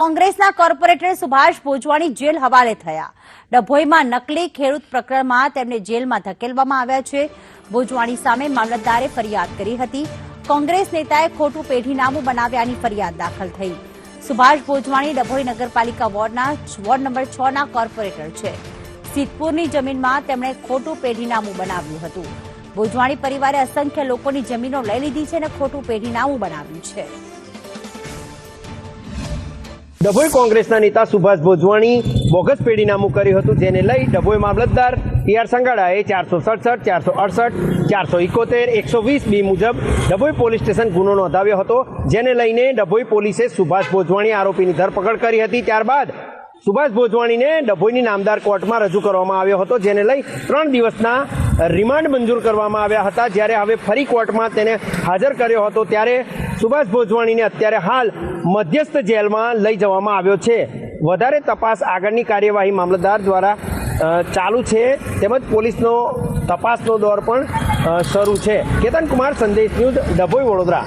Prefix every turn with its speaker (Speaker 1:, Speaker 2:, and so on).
Speaker 1: કોંગ્રેસના corporator Subhash Bhojwani jail હવાલે થયા. ડભોઈમાં નકલી ખેડૂત પ્રકરણમાં તેમને જેલમાં ધકેલવામાં આવ્યા છે. ભોજવાણી સામે મામલતદારે ફરિયાદ કરી હતી. કોંગ્રેસ નેતાએ ખોટું પેઢીનામું બનાવ્યાની ફરિયાદ દાખલ થઈ. સુભાષ ભોજવાણી ડભોઈ નગરપાલિકા વોર્ડના વોર્ડ નંબર છ ના કોર્પોરેટર છે. સિદ્ધપુરની જમીનમાં તેમણે ખોટું પેઢીનામું બનાવ્યું હતું. ભોજવાણી પરિવારે અસંખ્ય લોકોની જમીનો લઈ લીધી છે અને ખોટું પેઢીનામું બનાવ્યું છે.
Speaker 2: ડભોઈ કોંગ્રેસના નેતા સુભાષ ભોજવાણી બોગસ પેઢીનામું કર્યું હતું, જેને લઈ ડભોઈ મામલતદાર ટીઆર સંગાડાએ ચારસો સડસઠ, ચારસો અડસઠ, ચારસો ઇકોતેર, એકસો વીસ બી મુજબ ડભોઈ પોલીસ સ્ટેશન ગુનો નોંધાવ્યો હતો, જેને લઈને ડભોઈ પોલીસે સુભાષ ભોજવાણી આરોપીની ધરપકડ કરી હતી. ત્યારબાદ સુભાષ ભોજવાણીને ડભોઈની નામદાર કોર્ટમાં રજૂ કરવામાં આવ્યો હતો, જેને લઈ ત્રણ દિવસના રિમાન્ડ મંજૂર કરવામાં આવ્યા હતા. જ્યારે હવે ફરી કોર્ટમાં તેને હાજર કર્યો હતો, ત્યારે સુભાષ ભોજવાણીને અત્યારે હાલ મધ્યસ્થ જેલમાં લઈ જવામાં આવ્યો છે. વધારે તપાસ આગળની કાર્યવાહી મામલતદાર દ્વારા ચાલુ છે. તેમજ પોલીસનો તપાસનો દોર પણ શરૂ છે. કેતન કુમાર સંદેશ ન્યૂઝ, ડભોઈ વડોદરા.